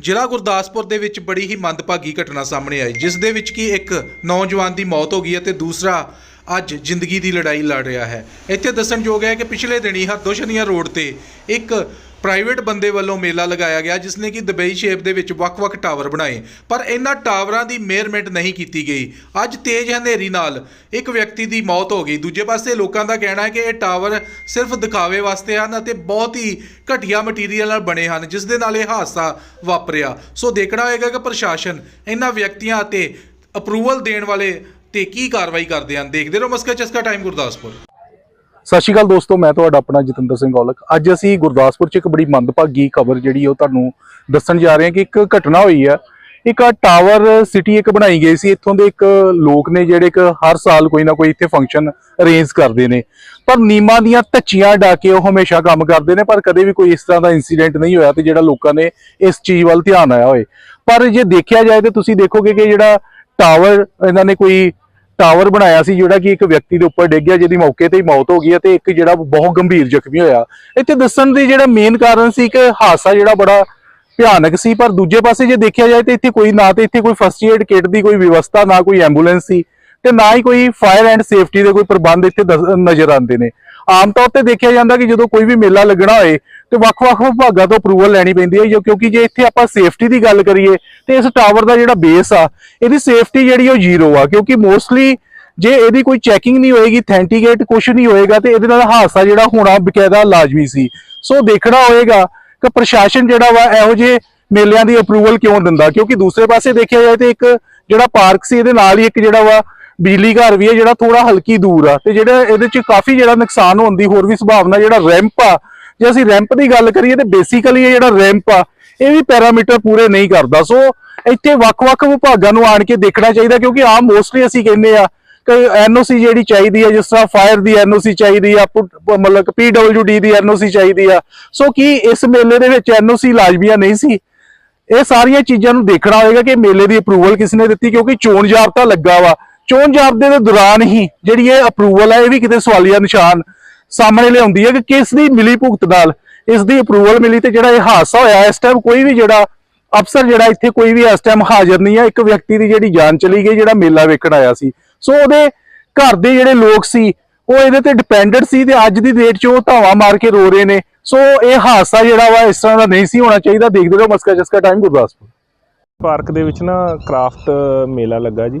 ਜ਼ਿਲ੍ਹਾ ਗੁਰਦਾਸਪੁਰ ਦੇ ਵਿੱਚ ਬੜੀ ਹੀ ਮੰਦਭਾਗੀ ਘਟਨਾ ਸਾਹਮਣੇ ਆਈ, ਜਿਸ ਦੇ ਵਿੱਚ ਕਿ ਇੱਕ ਨੌਜਵਾਨ ਦੀ ਮੌਤ ਹੋ ਗਈ ਹੈ ਅਤੇ ਦੂਸਰਾ ਅੱਜ ਜ਼ਿੰਦਗੀ ਦੀ ਲੜਾਈ ਲੜ ਰਿਹਾ ਹੈ। ਇੱਥੇ ਦੱਸਣਯੋਗ ਹੈ ਕਿ ਪਿਛਲੇ ਦਿਨੀ ਹਰਦੋਸ਼ਨੀਆ ਰੋਡ ਤੇ ਇੱਕ ਪ੍ਰਾਈਵੇਟ ਬੰਦੇ ਵੱਲੋਂ ਮੇਲਾ ਲਗਾਇਆ ਗਿਆ, ਜਿਸ ਨੇ ਕਿ ਦੁਬਈ ਸ਼ੇਪ ਦੇ ਵਿੱਚ ਵੱਖ-ਵੱਖ ਟਾਵਰ ਬਣਾਏ, ਪਰ ਇਹਨਾਂ ਟਾਵਰਾਂ ਦੀ ਮੇਅਰਮੈਂਟ ਨਹੀਂ ਕੀਤੀ ਗਈ। ਅੱਜ ਤੇਜ਼ ਹਨੇਰੀ ਨਾਲ ਇੱਕ ਵਿਅਕਤੀ ਦੀ ਮੌਤ ਹੋ ਗਈ। ਦੂਜੇ ਪਾਸੇ ਲੋਕਾਂ ਦਾ ਕਹਿਣਾ ਹੈ ਕਿ ਇਹ ਟਾਵਰ ਸਿਰਫ ਦਿਖਾਵੇ ਵਾਸਤੇ ਹਨ ਅਤੇ ਬਹੁਤ ਹੀ ਘਟੀਆ ਮਟੀਰੀਅਲ ਨਾਲ ਬਣੇ ਹਨ, ਜਿਸ ਦੇ ਨਾਲ ਇਹ ਹਾਦਸਾ ਵਾਪਰਿਆ। ਸੋ ਦੇਖਣਾ ਹੋਏਗਾ ਕਿ ਪ੍ਰਸ਼ਾਸਨ ਇਹਨਾਂ ਵਿਅਕਤੀਆਂ ਅਤੇ ਅਪਰੂਵਲ ਦੇਣ ਵਾਲੇ ਤੇ ਕੀ ਕਾਰਵਾਈ ਕਰਦੇ ਹਨ। ਦੇਖਦੇ ਰਹੋ ਮਸਕਾ ਚਸਕਾ ਟਾਈਮ ਗੁਰਦਾਸਪੁਰ। ਸਤਿ ਸ਼੍ਰੀ ਅਕਾਲ ਦੋਸਤੋ, ਮੈਂ ਤੁਹਾਡਾ ਆਪਣਾ ਜਤਿੰਦਰ ਸਿੰਘ ਔਲਖ। ਅੱਜ ਅਸੀਂ ਗੁਰਦਾਸਪੁਰ 'ਚ ਇੱਕ ਬੜੀ ਮੰਦਭਾਗੀ ਖਬਰ ਜਿਹੜੀ ਉਹ ਤੁਹਾਨੂੰ ਦੱਸਣ ਜਾ ਰਹੇ ਹਾਂ ਕਿ ਇੱਕ ਘਟਨਾ ਹੋਈ ਹੈ ਇੱਕ ਆਹ ਟਾਵਰ ਸਿਟੀ ਇੱਕ ਬਣਾਈ ਗਈ ਸੀ, ਇੱਥੋਂ ਦੇ ਇੱਕ ਲੋਕ ਨੇ ਜਿਹੜੇ ਇੱਕ ਹਰ ਸਾਲ ਕੋਈ ਨਾ ਕੋਈ ਇੱਥੇ ਫੰਕਸ਼ਨ ਅਰੇਂਜ ਕਰਦੇ ਨੇ। ਪਰ ਨੀਮਾਂ ਦੀਆਂ ਧੱਚੀਆਂ ਡਾ ਕੇ ਉਹ ਹਮੇਸ਼ਾ ਕੰਮ ਕਰਦੇ ਨੇ, ਪਰ ਕਦੇ ਵੀ ਕੋਈ ਇਸ ਤਰ੍ਹਾਂ ਦਾ ਇਨਸੀਡੈਂਟ ਨਹੀਂ ਹੋਇਆ ਤੇ ਜਿਹੜਾ ਲੋਕਾਂ ਨੇ ਇਸ ਚੀਜ਼ ਵੱਲ ਧਿਆਨ ਆਇਆ ਹੋਏ। ਪਰ ਜੇ ਦੇਖਿਆ ਜਾਏ ਤੇ ਤੁਸੀਂ ਦੇਖੋਗੇ ਕਿ ਜਿਹੜਾ ਟਾਵਰ ਇਹਨਾਂ ਨੇ ਕੋਈ ਟਾਵਰ ਬਣਾਇਆ ਸੀ ਜਿਹੜਾ ਕਿ ਇੱਕ ਵਿਅਕਤੀ ਦੇ ਉੱਪਰ ਡਿੱਗ ਗਿਆ, ਜਿਹਦੀ ਮੌਕੇ ਤੇ ਹੀ ਮੌਤ ਹੋ ਗਈ ਹੈ ਤੇ ਇੱਕ ਜਿਹੜਾ ਬਹੁਤ ਗੰਭੀਰ ਜ਼ਖਮੀ ਹੋਇਆ। ਇੱਥੇ ਦੱਸਣ ਦੇ ਜਿਹੜਾ ਮੇਨ ਕਾਰਨ ਸੀ ਕਿ ਹਾਦਸਾ ਜਿਹੜਾ ਬੜਾ ਭਿਆਨਕ ਸੀ, ਪਰ ਦੂਜੇ ਪਾਸੇ ਜੇ ਦੇਖਿਆ ਜਾਏ ਤੇ ਇੱਥੇ ਕੋਈ ਨਾ ਤੇ ਇੱਥੇ ਕੋਈ ਫਸਟ ਏਡ ਕਿੱਟ ਦੀ ਕੋਈ ਵਿਵਸਥਾ, ਨਾ ਕੋਈ ਐਂਬੂਲੈਂਸ ਸੀ ਤੇ ਨਾ ਹੀ ਕੋਈ ਫਾਇਰ ਐਂਡ ਸੇਫਟੀ ਦੇ ਕੋਈ ਪ੍ਰਬੰਧ ਇੱਥੇ ਦਸ- ਨਜ਼ਰ ਆਉਂਦੇ ਨੇ। ਆਮ ਤੌਰ ਤੇ ਦੇਖਿਆ ਜਾਂਦਾ ਕਿ ਜਦੋਂ ਕੋਈ ਵੀ ਮੇਲਾ ਲੱਗਣਾ ਹੋਏ ਤੇ ਵੱਖ-ਵੱਖ ਵਿਭਾਗਾਂ ਤੋਂ ਅਪਰੂਵਲ ਲੈਣੀ ਪੈਂਦੀ ਹੈ ਕਿਉਂਕਿ ਜੇ ਇੱਥੇ ਆਪਾਂ ਸੇਫਟੀ ਦੀ ਗੱਲ ਕਰੀਏ ਤੇ ਇਸ ਟਾਵਰ ਦਾ ਜਿਹੜਾ ਬੇਸ ਆ, ਇਹਦੀ ਸੇਫਟੀ ਜਿਹੜੀ ਉਹ ਜ਼ੀਰੋ ਆ, ਕਿਉਂਕਿ ਮੋਸਟਲੀ ਜੇ ਇਹਦੀ ਕੋਈ ਚੈਕਿੰਗ ਨਹੀਂ ਹੋਏਗੀ ਥੈਂਟੀਗੇਟ ਕੁਝ ਨਹੀਂ ਹੋਏਗਾ ਤੇ ਇਹਦੇ ਨਾਲ ਹਾਦਸਾ ਜਿਹੜਾ ਹੋਣਾ ਬਕਾਇਦਾ ਲਾਜ਼ਮੀ ਸੀ। ਸੋ ਦੇਖਣਾ ਹੋਏਗਾ ਕਿ ਪ੍ਰਸ਼ਾਸਨ ਜਿਹੜਾ ਵਾ ਇਹੋ ਜਿਹੇ ਮੇਲਿਆਂ ਦੀ ਅਪਰੂਵਲ ਕਿਉਂ ਦਿੰਦਾ, ਕਿਉਂਕਿ ਦੂਸਰੇ ਪਾਸੇ ਦੇਖਿਆ ਜਾਏ ਤੇ ਇੱਕ ਜਿਹੜਾ ਪਾਰਕ ਸੀ, ਇਹਦੇ ਨਾਲ ਹੀ ਇੱਕ ਜਿਹੜਾ ਵਾ ਬਿਜਲੀ ਘਰ ਵੀ ਹੈ ਜਿਹੜਾ ਥੋੜਾ ਹਲਕੀ ਦੂਰ ਆ ਤੇ ਜਿਹੜਾ ਇਹਦੇ ਚ ਕਾਫੀ ਜਿਹੜਾ ਨੁਕਸਾਨ ਹੋਣ ਦੀ ਹੋਰ ਵੀ ਸੰਭਾਵਨਾ ਜਿਹੜਾ ਰੈਂਪ ਆ, ਜੇ ਅਸੀਂ ਰੈਂਪ ਦੀ ਗੱਲ ਕਰੀਏ ਤੇ ਬੇਸਿਕਲੀ ਇਹ ਜਿਹੜਾ ਰੈਂਪ ਆ, ਇਹ ਵੀ ਪੈਰਾਮੀਟਰ ਪੂਰੇ ਨਹੀਂ ਕਰਦਾ। ਸੋ ਇੱਥੇ ਵੱਖ-ਵੱਖ ਵਿਭਾਗਾਂ ਨੂੰ ਆਣ ਕੇ ਦੇਖਣਾ ਚਾਹੀਦਾ ਕਿਉਂਕਿ ਆਮ ਮੋਸਟਲੀ ਅਸੀਂ ਕਹਿੰਦੇ ਆ ਕਿ ਐਨਓਸੀ ਜਿਹੜੀ ਚਾਹੀਦੀ ਹੈ ਜਿਸ ਤਰ੍ਹਾਂ ਫਾਇਰ ਦੀ ਐਨਓਸੀ ਚਾਹੀਦੀ ਆ ਪੁੱਟ- ਪ- ਮਤਲਬ ਪੀਡਬਲਯੂਡੀ ਦੀ ਐਨਓਸੀ ਚਾਹੀਦੀ ਆ। ਸੋ ਕੀ ਇਸ ਮੇਲੇ ਦੇ ਵਿੱਚ ਐਨਓਸੀ ਲਾਜ਼ਮੀਆ ਨਹੀਂ ਸੀ? ਇਹ ਸਾਰੀਆਂ ਚੀਜ਼ਾਂ ਨੂੰ ਦੇਖਣਾ ਹੋਏਗਾ ਕਿ ਮੇਲੇ ਦੀ ਅਪਰੂਵਲ ਕਿਸ ਨੇ ਦਿੱਤੀ ਕਿਉਂਕਿ ਚੋਣ ਜਾਬਤਾ ਲੱਗਾ ਵਾ। ਚੋਣ ਜਾਬਤੇ ਦੇ ਦੌਰਾਨ ਹੀ ਜਿਹੜੀ ਇਹ ਅਪਰੂਵਲ ਹੈ ਇਹ ਵੀ ਕਿਤੇ ਸਵਾਲੀਆ ਨਿਸ਼ਾਨ ਸਾਹਮਣੇ ਲਿਆਉਂਦੀ ਹੈ ਕਿ ਕਿਸ ਦੀ ਮਿਲੀ ਭੁਗਤ ਨਾਲ ਇਸ ਦੀ ਅਪਰੂਵਲ ਮਿਲੀ ਤੇ ਜਿਹੜਾ ਇਹ ਹਾਦਸਾ ਹੋਇਆ, ਇਸ ਟਾਈਮ ਕੋਈ ਵੀ ਜਿਹੜਾ ਅਫਸਰ ਜਿਹੜਾ ਇੱਥੇ ਕੋਈ ਵੀ ਇਸ ਟਾਈਮ ਹਾਜ਼ਰ ਨਹੀਂ ਹੈ ਇੱਕ ਵਿਅਕਤੀ ਦੀ ਜਿਹੜੀ ਜਾਨ ਚਲੀ ਗਈ, ਜਿਹੜਾ ਮੇਲਾ ਵੇਖਣ ਆਇਆ ਸੀ। ਸੋ ਉਹਦੇ ਘਰ ਦੇ ਜਿਹੜੇ ਲੋਕ ਸੀ, ਉਹ ਇਹਦੇ ਤੇ ਡਿਪੈਂਡੈਂਟ ਸੀ ਤੇ ਅੱਜ ਦੀ ਡੇਟ 'ਚ ਉਹ ਧਾਵਾ ਮਾਰ ਕੇ ਰੋ ਰਹੇ ਨੇ। ਸੋ ਇਹ ਹਾਦਸਾ ਜਿਹੜਾ ਵਾ ਇਸ ਤਰ੍ਹਾਂ ਦਾ ਨਹੀਂ ਸੀ ਹੋਣਾ ਚਾਹੀਦਾ। ਦੇਖਦੇ ਰਹੋ ਮਸਕਾ ਜਸਕਾ ਟਾਈਮ ਗੁਰਦਾਸਪੁਰ। ਪਾਰਕ ਦੇ ਵਿੱਚ ਨਾ ਕ੍ਰਾਫਟ ਮੇਲਾ ਲੱਗਾ ਜੀ।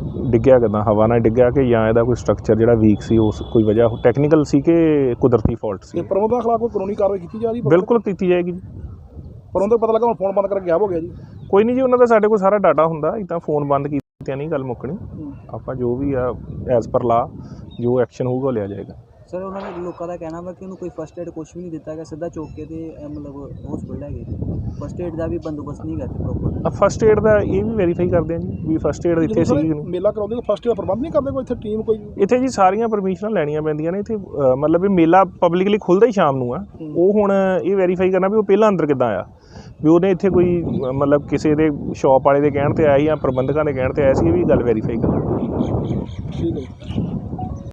ਡਿੱਗਿਆ ਕਿੱਦਾਂ? ਹਵਾ ਨਾਲ ਡਿੱਗਿਆ ਕਿ ਜਾਂ ਇਹਦਾ ਕੋਈ ਸਟਰਕਚਰ ਜਿਹੜਾ ਵੀਕ ਸੀ ਉਸ ਕੋਈ ਵਜ੍ਹਾ ਟੈਕਨੀਕਲ ਸੀ ਕਿ ਕੁਦਰਤੀ ਫਾਲਟ ਸੀ? ਤੇ ਪ੍ਰਮੋਦਾਂ ਖਿਲਾਫ ਕੋਈ ਕਾਨੂੰਨੀ ਕਾਰਵਾਈ ਕੀਤੀ ਜਾ ਰਹੀ? ਬਿਲਕੁਲ ਕੀਤੀ ਜਾਏਗੀ ਜੀ। ਪਰ ਉਹਦਾ ਪਤਾ ਲੱਗਾ ਹੁਣ ਫੋਨ ਬੰਦ ਕਰਕੇ ਗਾਇਬ ਹੋ ਗਿਆ ਜੀ। ਕੋਈ ਨਹੀਂ ਜੀ ਉਹਨਾਂ ਦਾ ਸਾਡੇ ਕੋਲ ਸਾਰਾ ਡਾਟਾ ਹੁੰਦਾ। ਇਦਾਂ ਫੋਨ ਬੰਦ ਕੀਤਿਆਂ ਨਹੀਂ ਗੱਲ ਮੁੱਕਣੀ। ਆਪਾਂ ਜੋ ਵੀ ਆ ਐਜ਼ ਪਰ ਲਾ ਜੋ ਐਕਸ਼ਨ ਹੋਊਗਾ ਉਹ ਲਿਆ ਜਾਏਗਾ। ਸਰ ਉਹਨਾਂ ਨੇ ਲੋਕਾਂ ਦਾ ਕਹਿਣਾ ਵਾ ਕਿ ਉਹਨੂੰ ਕੋਈ ਫਸਟ ਏਡ ਕੁਝ ਵੀ ਨਹੀਂ ਦਿੱਤਾ ਗਿਆ ਸਿੱਧਾ ਚੁੱਕ ਕੇ ਤੇ ਅਹ, ਮਤਲਬ ਹਸਪੀਟਲ ਲੈ ਗਏ। ਫਸਟ ਏਡ ਦਾ ਵੀ ਬੰਦੋਬਸਤ ਨਹੀਂ ਕਰਦੇ ਪ੍ਰੋਪਰ ਆ ਫਸਟ ਏਡ ਦਾ ਇਹ ਵੀ ਵੈਰੀਫਾਈ ਕਰਦੇ ਆ ਜੀ ਵੀ ਫਸਟ ਏਡ ਇੱਥੇ ਸੀ ਕਿ ਨਹੀਂ ਮੇਲਾ ਕਰਾਉਂਦੇ ਕੋਈ ਫਸਟ ਏਡ ਪ੍ਰਬੰਧ ਨਹੀਂ ਕਰਦੇ ਕੋਈ? ਇੱਥੇ ਟੀਮ ਕੋਈ? ਇੱਥੇ ਜੀ ਸਾਰੀਆਂ ਪਰਮਿਸ਼ਨਾਂ ਲੈਣੀਆਂ ਪੈਂਦੀਆਂ ਨੇ। ਇੱਥੇ ਅ, ਮਤਲਬ ਵੀ ਮੇਲਾ ਪਬਲਿਕਲੀ ਖੁੱਲਦਾ ਹੀ ਸ਼ਾਮ ਨੂੰ ਆ। ਉਹ ਹੁਣ ਇਹ ਵੈਰੀਫਾਈ ਕਰਨਾ ਵੀ ਉਹ ਪਹਿਲਾਂ ਅੰਦਰ ਕਿੱਦਾਂ ਆਇਆ ਵੀ ਉਹਨੇ ਇੱਥੇ ਕੋਈ ਅ, ਮਤਲਬ ਕਿਸੇ ਦੇ ਸ਼ਾਪ ਵਾਲੇ ਦੇ ਕਹਿਣ ਤੇ ਆਇਆ ਜਾਂ ਪ੍ਰਬੰਧਕਾਂ ਦੇ ਕਹਿਣ ਤੇ ਆਇਆ ਸੀ ਇਹ ਵੀ ਗੱਲ ਵੈਰੀਫਾਈ ਕਰਨਾ ਠੀਕ ਹੈ